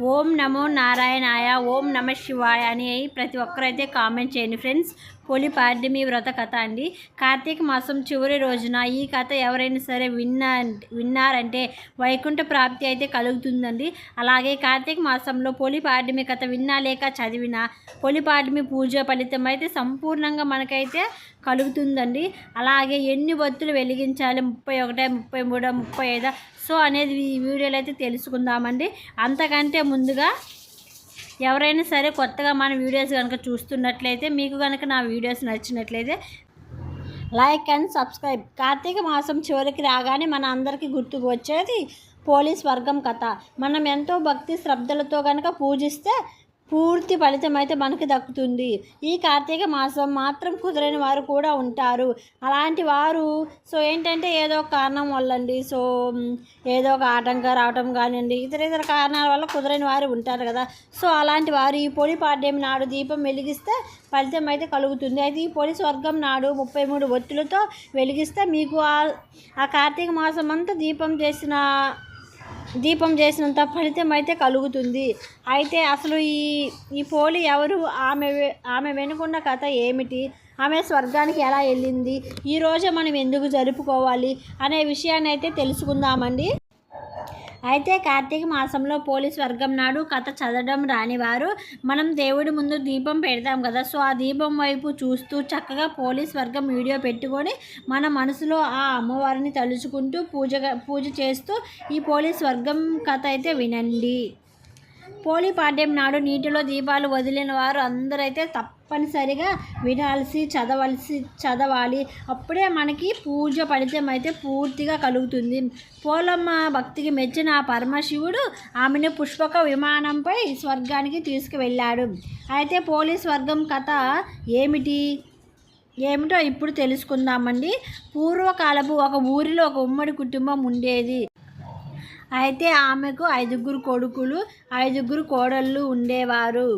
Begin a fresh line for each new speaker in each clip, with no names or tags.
ఓం నమో నారాయణాయ ఓం నమ శివాయ అని ప్రతి ఒక్కరైతే కామెంట్ చేయండి ఫ్రెండ్స్. పోలి పాడ్యమి వ్రత కథ అండి. కార్తీక మాసం చివరి రోజున ఈ కథ ఎవరైనా సరే విన్నా విన్నారంటే వైకుంఠ ప్రాప్తి అయితే కలుగుతుందండి. అలాగే కార్తీక మాసంలో పోలి పాడ్యమి కథ విన్నా లేక చదివినా పోలి పాడ్యమి పూజ ఫలితం అయితే సంపూర్ణంగా మనకైతే కలుగుతుందండి. అలాగే ఎన్ని బత్తులు వెలిగించాలి ముప్పై ఒకటే ముప్పై మూడో ముప్పై ఐదో? సో అనేది ఈ వీడియోలో అయితే తెలుసుకుందామండి. అంతకంటే ముందుగా ఎవరైనా సరే కొత్తగా మన వీడియోస్ కనుక చూస్తున్నట్లయితే మీకు కనుక నా వీడియోస్ నచ్చినట్లయితే లైక్ అండ్ సబ్స్క్రైబ్. కార్తీక మాసం చివరికి రాగానే మన అందరికీ గుర్తుకు వచ్చేది పోలీస్ వర్గం కథ. మనం ఎంతో భక్తి శ్రద్ధలతో కనుక పూజిస్తే పూర్తి ఫలితం అయితే మనకి దక్కుతుంది. ఈ కార్తీక మాసం మాత్రం కుదరని వారు కూడా ఉంటారు. అలాంటి వారు సో ఏంటంటే ఏదో ఒక కారణం వల్లండి. సో ఏదో ఒక ఆటంకం రావటం కానివ్వండి ఇతర ఇతర కారణాల వల్ల కుదరని వారు ఉంటారు కదా. సో అలాంటి వారు ఈ పొడి పాడ్యం నాడు దీపం వెలిగిస్తే ఫలితం అయితే కలుగుతుంది. అయితే ఈ పొడి స్వర్గం నాడు ముప్పై మూడు ఒత్తులతో వెలిగిస్తే మీకు ఆ ఆ కార్తీక మాసం అంతా దీపం చేసిన దీపం చేసినంత ఫలితం అయితే కలుగుతుంది. అయితే అసలు ఈ ఈ పోలి ఎవరు? ఆమె ఆమె వెనుకున్న కథ ఏమిటి? ఆమె స్వర్గానికి ఎలా వెళ్ళింది? ఈరోజే మనం ఎందుకు జరుపుకోవాలి? అనే విషయాన్ని అయితే తెలుసుకుందామండి. అయితే కార్తీక మాసంలో పోలీస్ వర్గం నాడు కథ చదవడం రానివారు. మనం దేవుడి ముందు దీపం పెడతాం కదా. సో ఆ దీపం వైపు చూస్తూ చక్కగా పోలీస్ వర్గం వీడియో పెట్టుకొని మన మనసులో ఆ అమ్మవారిని తలుచుకుంటూ పూజ పూజ చేస్తూ ఈ పోలీస్ వర్గం కథ అయితే వినండి. పోలీ పాడ్యం నాడు నీటిలో దీపాలు వదిలిన వారు అందరైతే తప్పనిసరిగా వినాల్సి చదవలసి చదవాలి. అప్పుడే మనకి పూజ ఫలితం అయితే పూర్తిగా కలుగుతుంది. పోలమ్మ భక్తికి మెచ్చిన ఆ పరమశివుడు ఆమెను పుష్పక విమానంపై స్వర్గానికి తీసుకువెళ్ళాడు. అయితే పోలీస్ వర్గం కథ ఏమిటి? ఏమిటో ఇప్పుడు తెలుసుకుందామండి. పూర్వకాలపు ఒక ఊరిలో ఒక ఉమ్మడి కుటుంబం ఉండేది. అయితే ఆమెకు ఐదుగురు కొడుకులు ఐదుగురు కోడళ్ళు ఉండేవారు.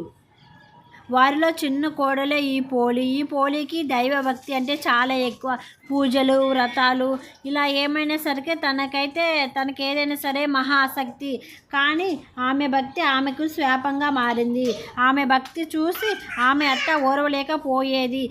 వారిలో చిన్న కోడలే ఈ పోలి. ఈ పోలికి దైవభక్తి అంటే చాలా ఎక్కువ. పూజలు వ్రతాలు ఇలా ఏమైనా సరికి తనకైతే తనకి ఏదైనా సరే మహా ఆసక్తి కానీ ఆమె భక్తి ఆమెకు శాపంగా మారింది. ఆమె భక్తి చూసి ఆమె అత్త ఓర్వలేకపోయేది.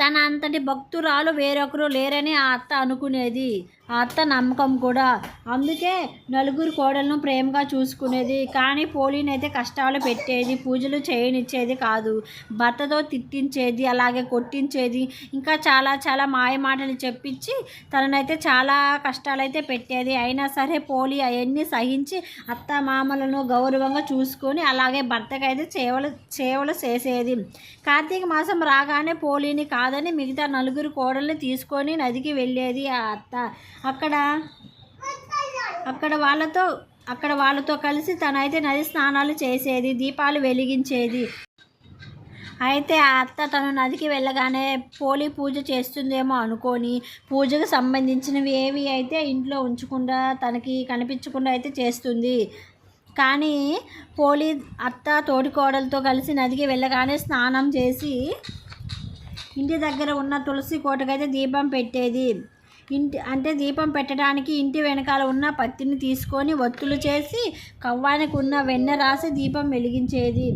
తన అంతటి భక్తురాలు వేరొకరు లేరని ఆ అత్త అనుకునేది. అత్త నమ్మకం కూడా. అందుకే నలుగురు కోడలను ప్రేమగా చూసుకునేది కానీ పోలీని అయితే కష్టాలు పెట్టేది పూజలు చేయనిచ్చేది కాదు. భర్తతో తిట్టించేది అలాగే కొట్టించేది ఇంకా చాలా చాలా మాయ మాటలు చెప్పించి తననైతే చాలా కష్టాలైతే పెట్టేది. అయినా సరే పోలి అవన్నీ సహించి అత్త మామలను గౌరవంగా చూసుకొని అలాగే భర్తకైతే సేవలు సేవలు చేసేది. కార్తీక మాసం రాగానే పోలీని కాదని మిగతా నలుగురు కోడల్ని తీసుకొని నదికి వెళ్ళేది ఆ అత్త. అక్కడ అక్కడ వాళ్ళతో అక్కడ వాళ్ళతో కలిసి తనైతే నది స్నానాలు చేసేది దీపాలు వెలిగించేది. అయితే ఆ అత్త తను నదికి వెళ్ళగానే పోలి పూజ చేస్తుందేమో అనుకొని పూజకు సంబంధించినవి ఏవి అయితే ఇంట్లో ఉంచకుండా తనకి కనిపించకుండా అయితే చేస్తుంది. కానీ పోలి అత్త తోటికోడలతో కలిసి నదికి వెళ్ళగానే స్నానం చేసి ఇంటి దగ్గర ఉన్న తులసి కోటకైతే దీపం పెట్టేది. ఇంటి అంటే దీపం పెట్టడానికి ఇంటి వెనకాల ఉన్న పత్తిని తీసుకొని ఒత్తులు చేసి కవ్వానికి ఉన్న వెన్న రాసి దీపం వెలిగించేది.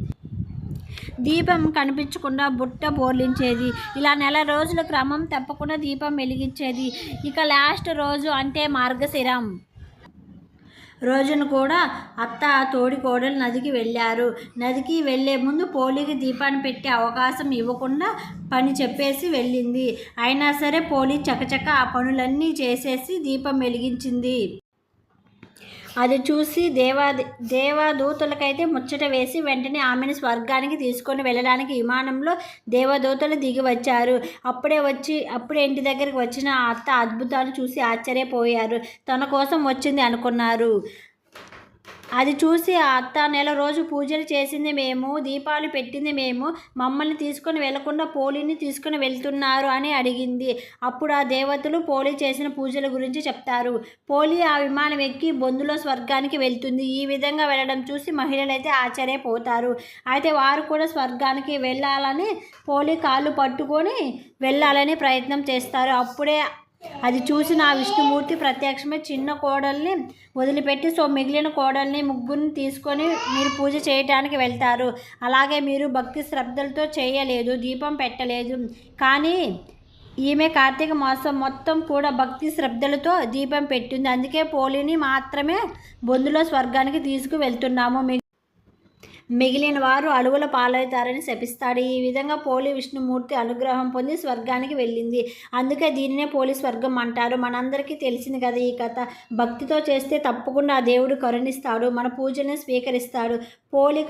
దీపం కనిపించకుండా బుట్ట బోర్లించేది. ఇలా నెల రోజుల క్రమం తప్పకుండా దీపం వెలిగించేది. ఇక లాస్ట్ రోజు అంటే మార్గశిరం. రోజున కూడా అత్త తోడి కోడలు నదికి వెళ్ళారు. నదికి వెళ్ళే ముందు పోలీకి దీపాన్ని పెట్టే అవకాశం ఇవ్వకుండా పని చెప్పేసి వెళ్ళింది. అయినా సరే పోలీ చకచక ఆ పనులన్నీ చేసేసి దీపం వెలిగించింది. అది చూసి దేవా దేవదూతలకైతే ముచ్చట వేసి వెంటనే ఆమెను స్వర్గానికి తీసుకొని వెళ్ళడానికి విమానంలో దేవదూతలు దిగి వచ్చారు. అప్పుడే వచ్చి అప్పుడే ఇంటి దగ్గరికి వచ్చిన అత్త అద్భుతాలు చూసి ఆశ్చర్యపోయారు. తన కోసం వచ్చింది అనుకున్నారు. అది చూసి ఆ అత్త నెల రోజు పూజలు చేసింది మేము దీపాలు పెట్టింది మేము. మమ్మల్ని తీసుకొని వెళ్ళకుండా పోలిని తీసుకొని వెళ్తున్నారు అని అడిగింది. అప్పుడు ఆ దేవతలు పోలి చేసిన పూజల గురించి చెప్తారు. పోలి ఆ విమానం ఎక్కి బొందులో స్వర్గానికి వెళ్తుంది. ఈ విధంగా వెళ్ళడం చూసి మహిళలైతే ఆశ్చర్యపోతారు. అయితే వారు కూడా స్వర్గానికి వెళ్ళాలని పోలి కాళ్ళు పట్టుకొని వెళ్ళాలని ప్రయత్నం చేస్తారు. అప్పుడే అది చూసిన ఆ విష్ణుమూర్తి ప్రత్యక్షమే చిన్న కోడల్ని వదిలిపెట్టి సో మిగిలిన కోడల్ని ముగ్గురిని తీసుకొని మీరు పూజ చేయటానికి వెళ్తారు. అలాగే మీరు భక్తి శ్రద్ధలతో చేయలేదు దీపం పెట్టలేదు. కానీ ఈమె కార్తీక మాసం మొత్తం కూడా భక్తి శ్రద్ధలతో దీపం పెట్టింది. అందుకే పోలిని మాత్రమే బొందులో స్వర్గానికి తీసుకువెళ్తున్నాము. మిగిలిన వారు అడవుల పాలవుతారని శపిస్తాడు. ఈ విధంగా పోలి విష్ణుమూర్తి అనుగ్రహం పొంది స్వర్గానికి వెళ్ళింది. అందుకే దీనినే పోలి స్వర్గం అంటారు. మనందరికీ తెలిసింది కదా ఈ కథ. భక్తితో చేస్తే తప్పకుండా ఆ దేవుడు కరుణిస్తాడు. మన పూజను స్వీకరిస్తాడు. పోలి